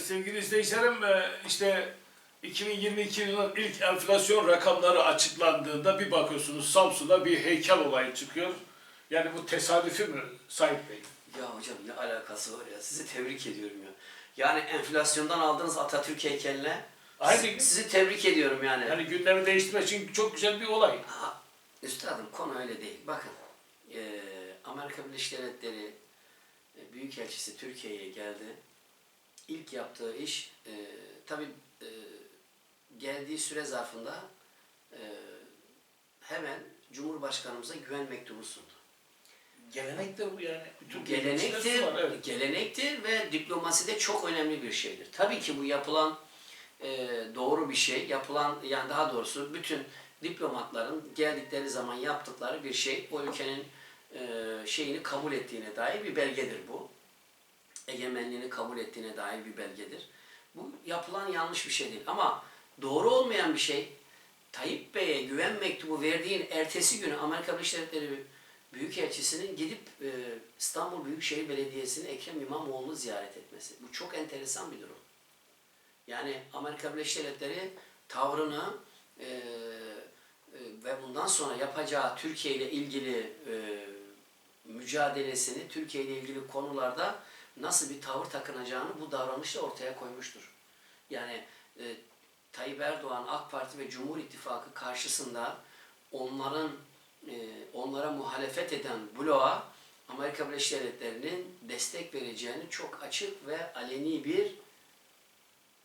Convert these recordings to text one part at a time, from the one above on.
sevgili izleyicilerim e, işte 2022 yılının ilk enflasyon rakamları açıklandığında bir bakıyorsunuz Samsun'da bir heykel olayı çıkıyor. Yani bu tesadüfi mi Sait Bey? Ya hocam ne alakası var ya? Sizi tebrik ediyorum ya. Yani enflasyondan aldığınız Atatürk heykeline Aynı sizi, gün. sizi tebrik ediyorum yani. Yani gündemi değiştirmek için çok güzel bir olay. Ha, üstadım konu öyle değil. Bakın eee, Amerika Birleşik Devletleri e, Büyükelçisi Türkiye'ye geldi. İlk yaptığı iş e, tabi geldiği süre zarfında e, hemen Cumhurbaşkanımıza güven mektubu sundu. Gelenektir bu yani. Bütün gelenektir, var, evet. gelenektir ve diplomaside çok önemli bir şeydir. Tabii ki bu yapılan e, doğru bir şey, yapılan yani daha doğrusu bütün diplomatların geldikleri zaman yaptıkları bir şey, o ülkenin e, şeyini kabul ettiğine dair bir belgedir bu. Egemenliğini kabul ettiğine dair bir belgedir. Bu yapılan yanlış bir şey değil ama doğru olmayan bir şey Tayyip Bey'e güven mektubu verdiğin ertesi günü Amerika Birleşik Devletleri Büyükelçisi'nin gidip e, İstanbul Büyükşehir Belediyesi'ni Ekrem İmamoğlu'nu ziyaret etmesi. Bu çok enteresan bir durum. Yani Amerika Birleşik Devletleri tavrını e, e, ve bundan sonra yapacağı Türkiye ile ilgili e, mücadelesini, Türkiye ile ilgili konularda nasıl bir tavır takınacağını bu davranışla ortaya koymuştur. Yani e, Tayyip Erdoğan, AK Parti ve Cumhur İttifakı karşısında onların e, onlara muhalefet eden bloğa Amerika Birleşik Devletleri'nin destek vereceğini çok açık ve aleni bir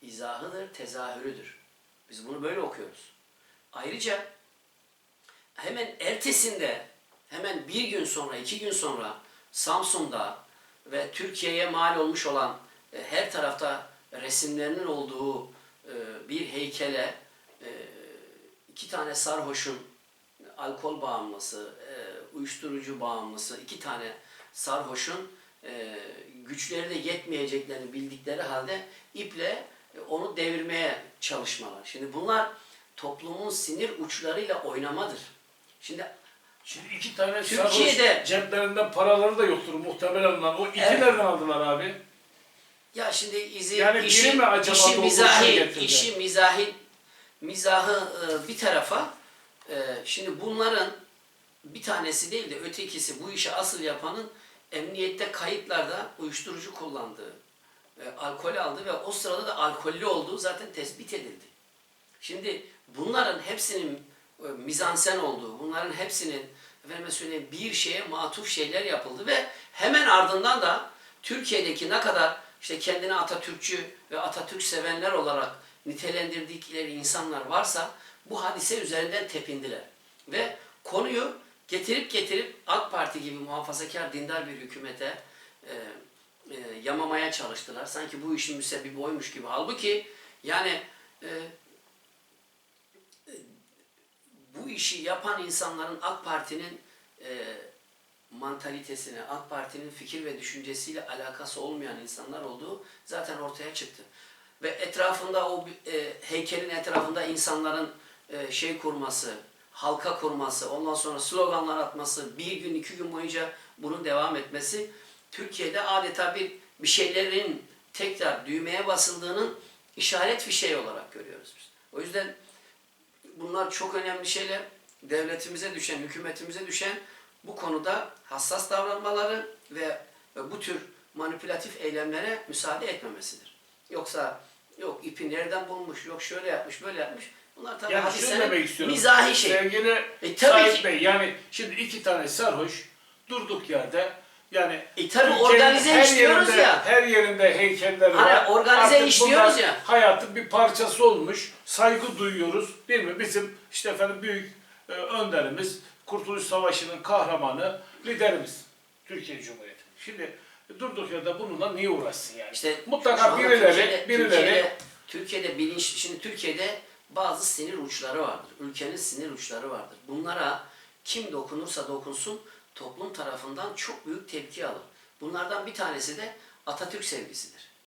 izahıdır, tezahürüdür. Biz bunu böyle okuyoruz. Ayrıca hemen ertesinde, hemen bir gün sonra, iki gün sonra Samsun'da ve Türkiye'ye mal olmuş olan e, her tarafta resimlerinin olduğu e, bir heykele e, iki tane sarhoşun alkol bağımlısı, e, uyuşturucu bağımlısı, iki tane sarhoşun e, güçleri de yetmeyeceklerini bildikleri halde iple e, onu devirmeye çalışmalar. Şimdi bunlar toplumun sinir uçlarıyla oynamadır. Şimdi Şimdi iki tane Türkiye'de- sarhoş ceplerinde paraları da yoktur muhtemelen lan. O iki Evet. nereden aldılar abi? Ya şimdi izi, Yani biri işi, mi acaba işi doğru mizahi, şey getirdi? işi mizahi, mizahı e, bir tarafa, e, şimdi bunların bir tanesi değil de ötekisi bu işi asıl yapanın emniyette kayıtlarda uyuşturucu kullandığı, e, alkol aldı ve o sırada da alkollü olduğu zaten tespit edildi. Şimdi bunların hepsinin mizansen olduğu, bunların hepsinin efendime söyleyeyim bir şeye matuf şeyler yapıldı ve hemen ardından da Türkiye'deki ne kadar işte kendini Atatürkçü ve Atatürk sevenler olarak nitelendirdikleri insanlar varsa bu hadise üzerinden tepindiler. Ve konuyu getirip getirip AK Parti gibi muhafazakar dindar bir hükümete e, e, yamamaya çalıştılar. Sanki bu işin müsebbibi oymuş gibi. Halbuki yani e, bu işi yapan insanların AK Parti'nin e, mantalitesine, AK Parti'nin fikir ve düşüncesiyle alakası olmayan insanlar olduğu zaten ortaya çıktı. Ve etrafında o e, heykelin etrafında insanların e, şey kurması, halka kurması, ondan sonra sloganlar atması, bir gün iki gün boyunca bunun devam etmesi Türkiye'de adeta bir bir şeylerin tekrar düğmeye basıldığının işaret fişeği olarak görüyoruz biz. O yüzden bunlar çok önemli şeyler. Devletimize düşen, hükümetimize düşen bu konuda hassas davranmaları ve ve bu tür manipülatif eylemlere müsaade etmemesidir. Yoksa yok ipi nereden bulmuş, yok şöyle yapmış, böyle yapmış. Bunlar tabii Yani şunu hadisenin demek istiyorum. mizahi şey. Sevgili E, tabii Sait ki- Bey yani şimdi iki tane sarhoş durduk yerde yani E, Türkiye'nin organize her iş diyoruz yerinde, ya. Her yerinde heykeller Hani var. organize Artık iş bunlar diyoruz ya. Hayatın bir parçası olmuş. Saygı duyuyoruz. Değil mi? Bizim işte efendim büyük e, önderimiz, Kurtuluş Savaşı'nın kahramanı, liderimiz. Türkiye Cumhuriyeti. Şimdi durduk yerde bununla niye uğraşsın yani? İşte Mutlaka birileri, Türkiye'de, birileri Türkiye'de, Türkiye'de bilinç, şimdi Türkiye'de bazı sinir uçları vardır. Ülkenin sinir uçları vardır. Bunlara kim dokunursa dokunsun toplum tarafından çok büyük tepki alır. Bunlardan bir tanesi de Atatürk sevgisidir.